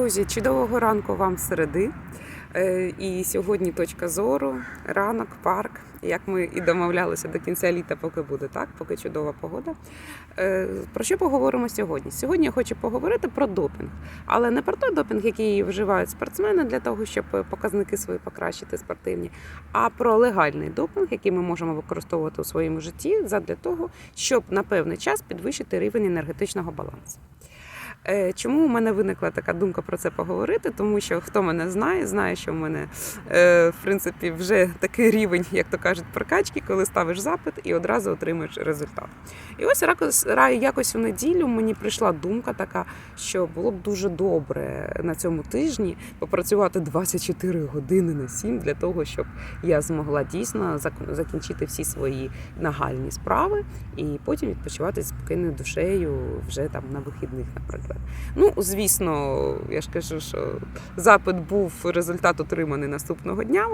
Друзі, чудового ранку вам середи. Е, І сьогодні точка зору, ранок, парк. Як ми і домовлялися до кінця літа, поки буде так, поки чудова погода. Е, Про що поговоримо сьогодні? Сьогодні я хочу поговорити про допінг, але не про той допінг, який вживають спортсмени для того, щоб показники свої покращити спортивні, а про легальний допінг, який ми можемо використовувати у своєму житті, задля того, щоб на певний час підвищити рівень енергетичного балансу. Е, Чому у мене виникла така думка про це поговорити? Тому що хто мене знає, знає, що в мене е, в принципі вже такий рівень, як то кажуть, прокачки, коли ставиш запит і одразу отримуєш результат. І ось якось, у неділю мені прийшла думка така, що було б дуже добре на цьому тижні попрацювати 24 години на 7 для того, щоб я змогла дійсно зак- закінчити всі свої нагальні справи і потім відпочивати спокійною душею вже там на вихідних, наприклад. Ну, звісно, я ж кажу, що запит був результат отриманий наступного дня.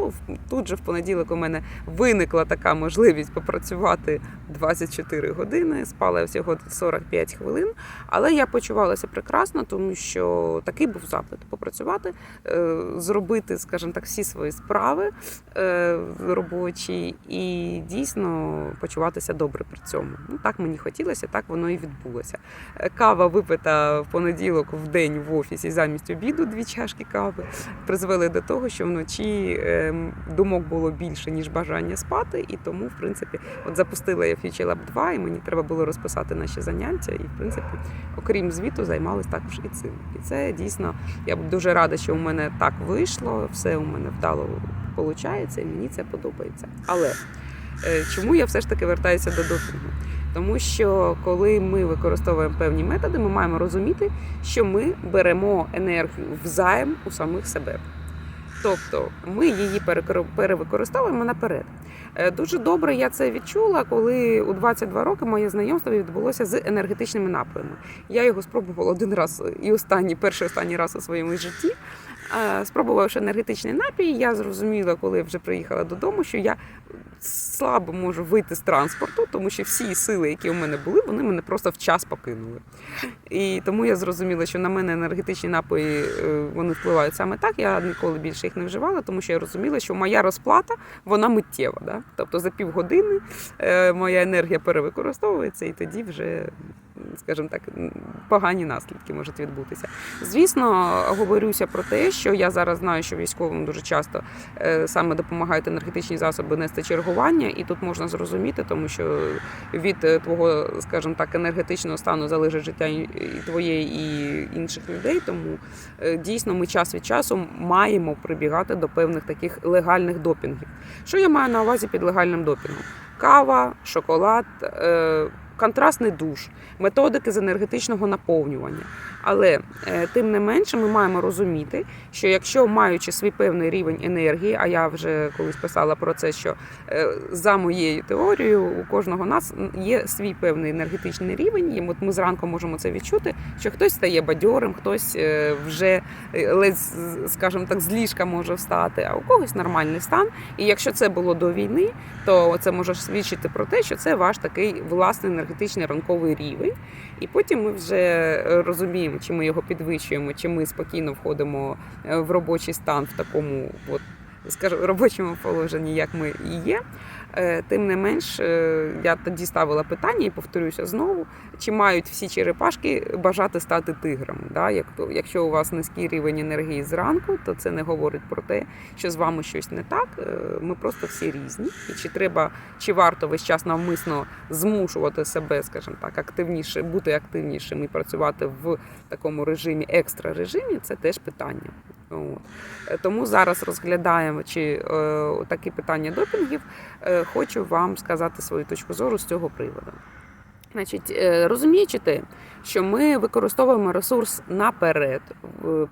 Тут же в понеділок у мене виникла така можливість попрацювати 24 години, спала я всього 45 хвилин. Але я почувалася прекрасно, тому що такий був запит попрацювати, е, зробити, скажімо так, всі свої справи е, робочі і дійсно почуватися добре при цьому. Ну так мені хотілося, так воно і відбулося. Е, Кава випита понеділок в день в офісі замість обіду дві чашки кави призвели до того, що вночі ем, думок було більше ніж бажання спати, і тому, в принципі, от запустила я Future Lab 2, і мені треба було розписати наші заняття. І в принципі, окрім звіту, займалась також і цим. І це дійсно я дуже рада, що у мене так вийшло, все у мене вдало виходить, і мені це подобається. Але е, чому я все ж таки вертаюся до допінгу? Тому що коли ми використовуємо певні методи, ми маємо розуміти, що ми беремо енергію взаєм у самих себе. Тобто ми її перевикористовуємо наперед. Е, Дуже добре я це відчула, коли у 22 роки моє знайомство відбулося з енергетичними напоями. Я його спробувала один раз і останній, перший останній раз у своєму житті. Спробувавши енергетичний напій, я зрозуміла, коли вже приїхала додому, що я слабо можу вийти з транспорту, тому що всі сили, які у мене були, вони мене просто в час покинули. І тому я зрозуміла, що на мене енергетичні напої е, вони впливають саме так. Я ніколи більше їх не вживала, тому що я розуміла, що моя розплата вона миттєва. Да? Тобто за півгодини е, моя енергія перевикористовується, і тоді вже, скажімо так, погані наслідки можуть відбутися. Звісно, говорюся про те, що я зараз знаю, що військовим дуже часто е, саме допомагають енергетичні засоби нести чергування, і тут можна зрозуміти, тому що від е, твого, скажімо так, енергетичного стану залежить життя і і твоє, і інших людей. Тому е, дійсно ми час від часу маємо прибігати до певних таких легальних допінгів. Що я маю на увазі під легальним допінгом? Кава, шоколад. Контрастний душ, методики з енергетичного наповнювання. Але е, тим не менше ми маємо розуміти, що якщо маючи свій певний рівень енергії, а я вже колись писала про це, що е, за моєю теорією у кожного нас є свій певний енергетичний рівень, і от ми зранку можемо це відчути, що хтось стає бадьорим, хтось е, вже ледь, скажімо так, з ліжка може встати, а у когось нормальний стан. І якщо це було до війни, то це може свідчити про те, що це ваш такий власний енергетичний ранковий рівень. І потім ми вже розуміємо, чи ми його підвищуємо, чи ми спокійно входимо е, в робочий стан в такому, от, скажу, робочому положенні, як ми і є. Е, Тим не менш, е, я тоді ставила питання і повторюся знову: чи мають всі черепашки бажати стати тиграми? Да? Якщо у вас низький рівень енергії зранку, то це не говорить про те, що з вами щось не так. Е, Ми просто всі різні. І чи треба, чи варто весь час навмисно змушувати себе, скажімо так, активніше, бути активнішим і працювати в такому режимі, екстра режимі, це теж питання. Тому зараз розглядаємо чи е, такі питання допінгів. Е, хочу вам сказати свою точку зору з цього приводу. Значить, е, розуміючи те, що ми використовуємо ресурс наперед,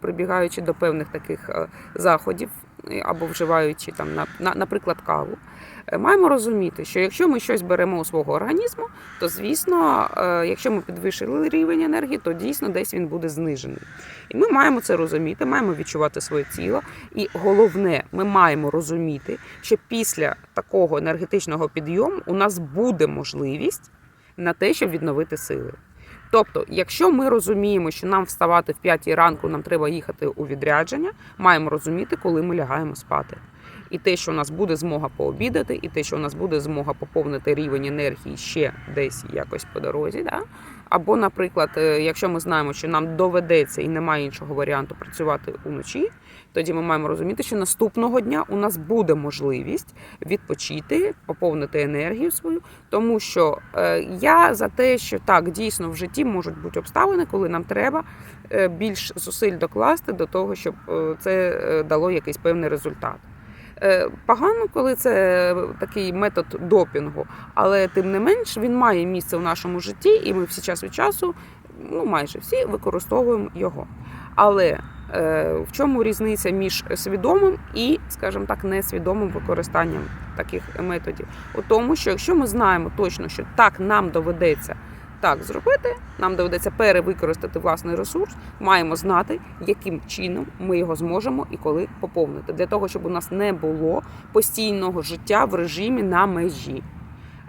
прибігаючи до певних таких заходів або вживаючи там, на, на, наприклад, каву, е, маємо розуміти, що якщо ми щось беремо у свого організму, то звісно, е, якщо ми підвищили рівень енергії, то дійсно десь він буде знижений. І ми маємо це розуміти, маємо відчувати своє тіло. І головне, ми маємо розуміти, що після такого енергетичного підйому у нас буде можливість на те, щоб відновити сили. Тобто, якщо ми розуміємо, що нам вставати в 5 ранку, нам треба їхати у відрядження, маємо розуміти, коли ми лягаємо спати. І те, що у нас буде змога пообідати, і те, що у нас буде змога поповнити рівень енергії ще десь якось по дорозі. Да? Або, наприклад, е, якщо ми знаємо, що нам доведеться і немає іншого варіанту працювати уночі, тоді ми маємо розуміти, що наступного дня у нас буде можливість відпочити, поповнити енергію свою, тому що е, я за те, що так дійсно в житті можуть бути обставини, коли нам треба е, більш зусиль докласти до того, щоб це дало якийсь певний результат. Е, Погано, коли це такий метод допінгу, але тим не менш він має місце в нашому житті, і ми всі час від часу, ну майже всі, використовуємо його. Але е, в чому різниця між свідомим і, скажімо так, несвідомим використанням таких методів? У тому, що якщо ми знаємо точно, що так нам доведеться так зробити, нам доведеться перевикористати власний ресурс, маємо знати, яким чином ми його зможемо і коли поповнити, для того, щоб у нас не було постійного життя в режимі на межі.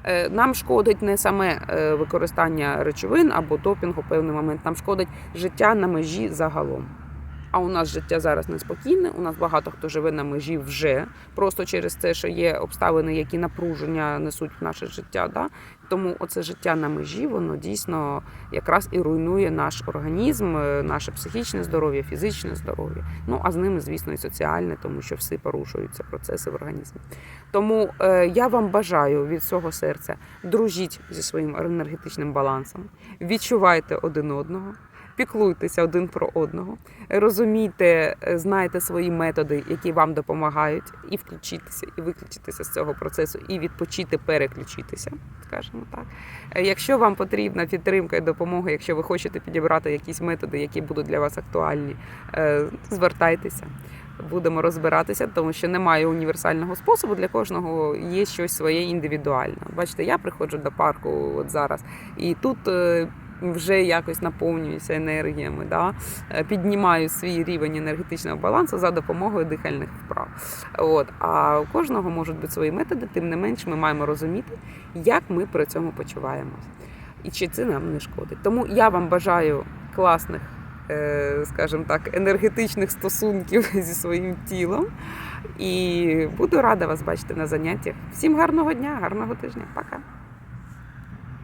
Е, Нам шкодить не саме е, використання речовин або топінгу певний момент, нам шкодить життя на межі загалом. А у нас життя зараз неспокійне. У нас багато хто живе на межі вже просто через те, що є обставини, які напруження несуть в наше життя. Да? Тому оце життя на межі, воно дійсно якраз і руйнує наш організм, е, наше психічне здоров'я, фізичне здоров'я. Ну а з ними, звісно, і соціальне, тому що всі порушуються процеси в організмі. Тому е, я вам бажаю від всього серця дружіть зі своїм енергетичним балансом, відчувайте один одного. Піклуйтеся один про одного, розумійте, е, знайте свої методи, які вам допомагають, і включитися, і виключитися з цього процесу, і відпочити, переключитися, скажімо так. Е, Якщо вам потрібна підтримка і допомога, якщо ви хочете підібрати якісь методи, які будуть для вас актуальні, е, звертайтеся. Будемо розбиратися, тому що немає універсального способу. Для кожного є щось своє індивідуальне. Бачите, я приходжу до парку от зараз, і тут вже якось наповнююся енергіями, да? е, піднімаю свій рівень енергетичного балансу за допомогою дихальних вправ. От. А у кожного можуть бути свої методи, тим не менш ми маємо розуміти, як ми при цьому почуваємося. І чи це нам не шкодить. Тому я вам бажаю класних, е, скажімо так, енергетичних стосунків зі своїм тілом. І буду рада вас бачити на заняттях. Всім гарного дня, гарного тижня. Пока.